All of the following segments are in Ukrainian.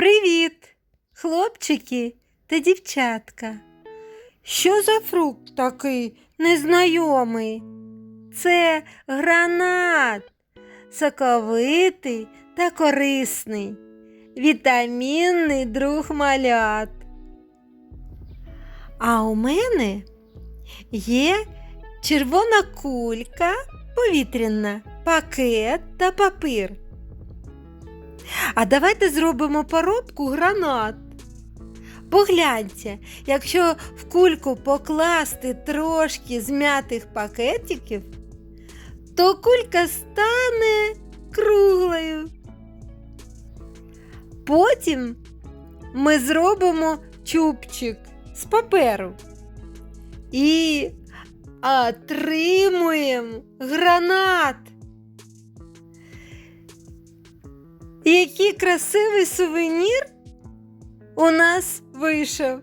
Привіт, хлопчики та дівчатка. Що за фрукт такий незнайомий? Це гранат, соковитий та корисний, вітамінний друг малят. А у мене є червона кулька, повітряна, пакет та папір. А давайте зробимо поробку гранат. Погляньте, якщо в кульку покласти трошки змятих пакетиків, то кулька стане круглою. Потім ми зробимо чубчик з паперу і отримуємо гранат. Який красивий сувенір у нас вийшов.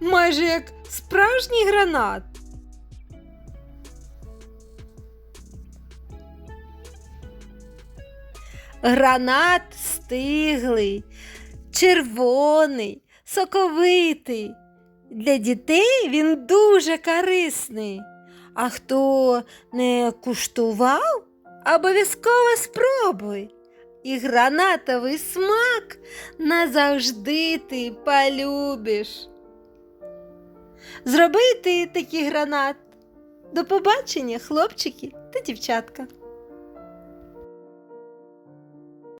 Майже як справжній гранат. Гранат стиглий, червоний, соковитий. Для дітей він дуже корисний. А хто не куштував, обов'язково спробуй. І гранатовий смак назавжди ти полюбиш. Зроби ти такий гранат. До побачення, хлопчики та дівчатка.